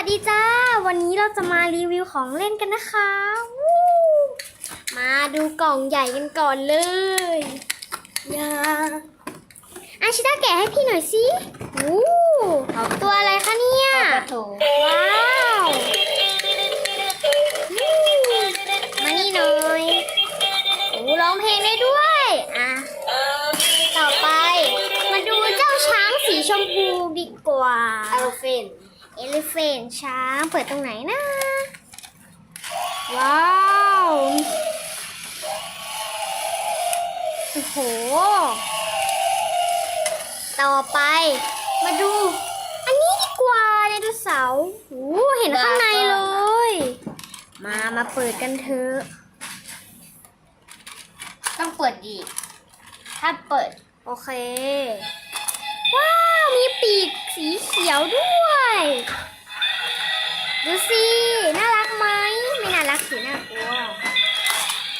วัสดีจ้า วันนี้เราจะมารีวิวของเล่นกันนะคะวู้มาดูกล่องใหญ่กันก่อนเลยยาอาชิต้าแกะให้พี่หน่อยสิวู้ตัวอะไรคะเนี่ยกระโถว้าววู้มานี่หน่อยโอ้ร้องเพลงได้ด้วยอะต่อไป มาดูเจ้าช้างสีชมพูดีกว่าอารเฟน เอลิเฟนช้างเปิดตรงไหนนะ ว้าว โอ้โห ต่อไป มาดู อันนี้ดีกว่าไดโนเสาร์โอ้โหเห็นข้างในเลย มามาเปิดกันเถอะ ต้องเปิดอีกถ้าเปิด โอเค ว้าว มีปีกสีเขียวด้วย ดูสิ น่ารักไหม ไม่น่ารักสิน่ากลัว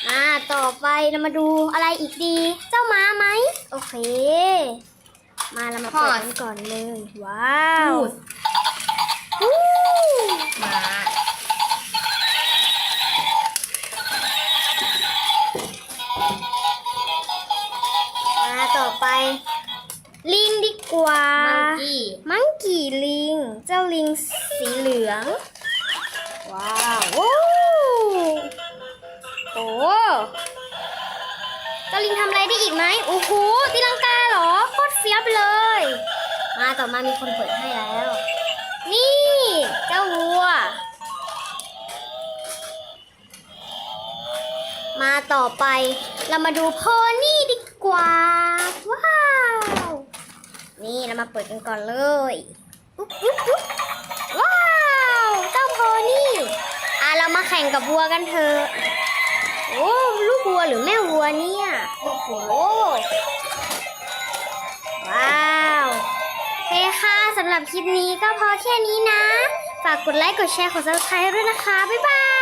มาต่อไปเรามาดูอะไรอีกดี เจ้าม้าไหม โอเค มาเรามาเปิดกันก่อนเลย ว้าววู้มามาต่อไป ลิงดีกว่า มังกี้ มังกี้ลิงเจ้า ลิงสีเหลือง ว้าวโอ้โหเจ้าลิงทำอะไรได้อีกไหมโอ้โหตีลังกาเหรอโคตรเฟี้ยวไปเลย มาต่อมามีคนเปิดให้แล้ว นี่ เจ้าวัว มาต่อไปเรามาดูโพนี่ดีกว่า ว้าว นี่เรามาเปิดกันก่อนเลย อุ๊บอุ๊บอุ๊บว้าวเจ้าโพนี่อะเรามาแข่งกับวัวกันเถอะโอ้ลูกวัวหรือแม่วัวเนี่ยโอ้โหว้าวเฮ้ค่ะสำหรับคลิปนี้ก็พอแค่นี้นะ ฝากกดไลค์กดแชร์กด subscribe ด้วยนะคะ บ๊ายบาย